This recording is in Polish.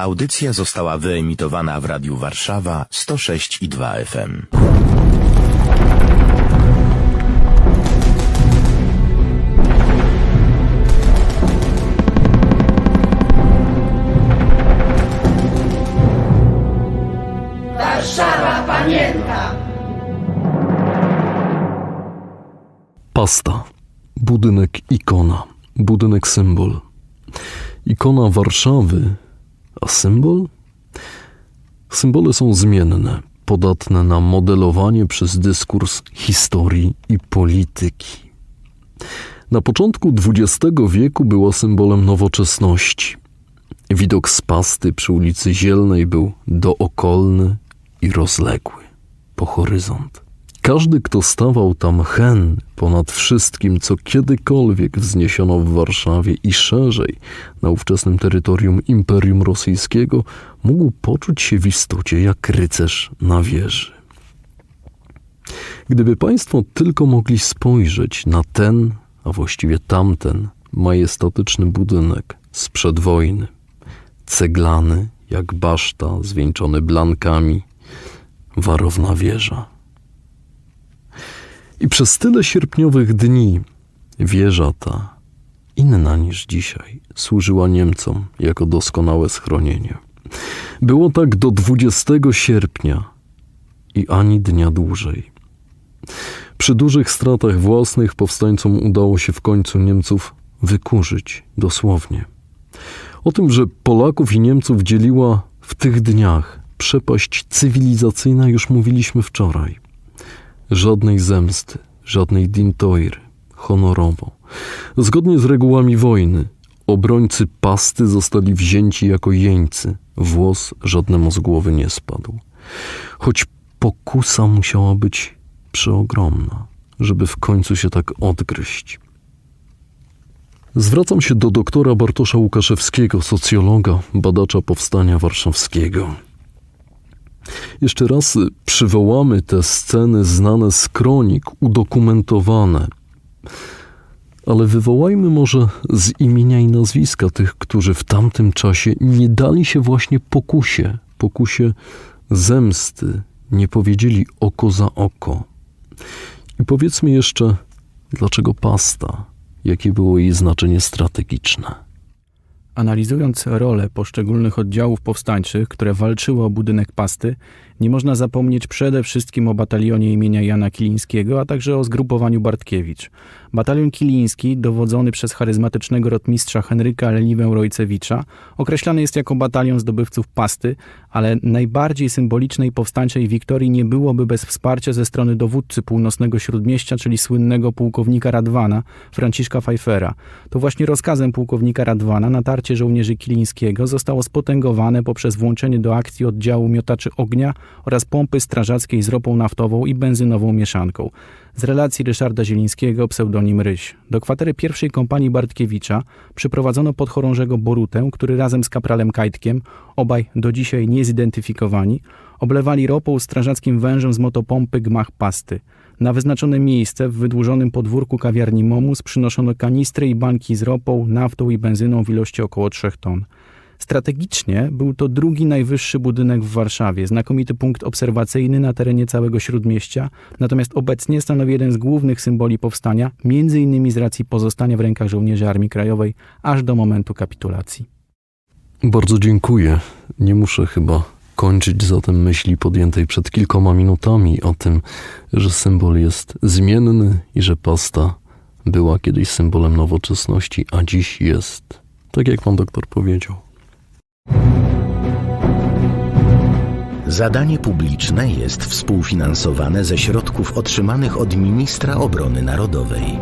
Audycja została wyemitowana w Radiu Warszawa 106 i 2 FM. Pasta. Budynek ikona. Budynek symbol. Ikona Warszawy, a symbol? Symbole są zmienne, podatne na modelowanie przez dyskurs historii i polityki. Na początku XX wieku była symbolem nowoczesności. Widok z pasty przy ulicy Zielnej był dookolny i rozległy, po horyzont. Każdy, kto stawał tam hen ponad wszystkim, co kiedykolwiek wzniesiono w Warszawie i szerzej na ówczesnym terytorium Imperium Rosyjskiego, mógł poczuć się w istocie jak rycerz na wieży. Gdyby Państwo tylko mogli spojrzeć na ten, a właściwie tamten majestatyczny budynek sprzed wojny, ceglany jak baszta zwieńczony blankami, warowna wieża. I przez tyle sierpniowych dni wieża ta, inna niż dzisiaj, służyła Niemcom jako doskonałe schronienie. Było tak do 20 sierpnia i ani dnia dłużej. Przy dużych stratach własnych powstańcom udało się w końcu Niemców wykurzyć, dosłownie. O tym, że Polaków i Niemców dzieliła w tych dniach przepaść cywilizacyjna, już mówiliśmy wczoraj. Żadnej zemsty, żadnej dintoiry, honorowo. Zgodnie z regułami wojny, obrońcy pasty zostali wzięci jako jeńcy. Włos żadnemu z głowy nie spadł. Choć pokusa musiała być przeogromna, żeby w końcu się tak odgryźć. Zwracam się do doktora Bartosza Łukaszewskiego, socjologa, badacza powstania warszawskiego. Jeszcze raz przywołamy te sceny znane z kronik, udokumentowane. Ale wywołajmy może z imienia i nazwiska tych, którzy w tamtym czasie nie dali się właśnie pokusie, pokusie zemsty, nie powiedzieli oko za oko. I powiedzmy jeszcze, dlaczego pasta, jakie było jej znaczenie strategiczne. Analizując rolę poszczególnych oddziałów powstańczych, które walczyły o budynek pasty, nie można zapomnieć przede wszystkim o batalionie imienia Jana Kilińskiego, a także o zgrupowaniu Bartkiewicz. Batalion Kiliński, dowodzony przez charyzmatycznego rotmistrza Henryka Leniwę Rojcewicza, określany jest jako batalion zdobywców pasty, ale najbardziej symbolicznej powstańczej wiktorii nie byłoby bez wsparcia ze strony dowódcy północnego śródmieścia, czyli słynnego pułkownika Radwana, Franciszka Pfeiffera. To właśnie rozkazem pułkownika Radwana natarcie żołnierzy Kilińskiego zostało spotęgowane poprzez włączenie do akcji oddziału miotaczy ognia oraz pompy strażackiej z ropą naftową i benzynową mieszanką. Z relacji Ryszarda Zielińskiego, pseudonim Ryś. Do kwatery pierwszej kompanii Bartkiewicza przyprowadzono podchorążego Borutę, który razem z kapralem Kajtkiem, obaj do dzisiaj niezidentyfikowani, oblewali ropą strażackim wężem z motopompy gmach pasty. Na wyznaczone miejsce w wydłużonym podwórku kawiarni Momus przynoszono kanistry i banki z ropą, naftą i benzyną w ilości 3 ton. Strategicznie był to drugi najwyższy budynek w Warszawie, znakomity punkt obserwacyjny na terenie całego śródmieścia, natomiast obecnie stanowi jeden z głównych symboli powstania, innymi z racji pozostania w rękach żołnierzy Armii Krajowej aż do momentu kapitulacji. Bardzo dziękuję. Nie muszę chyba kończyć zatem myśli podjętej przed kilkoma minutami o tym, że symbol jest zmienny i że pasta była kiedyś symbolem nowoczesności, a dziś jest, tak jak pan doktor powiedział. Zadanie publiczne jest współfinansowane ze środków otrzymanych od Ministra Obrony Narodowej.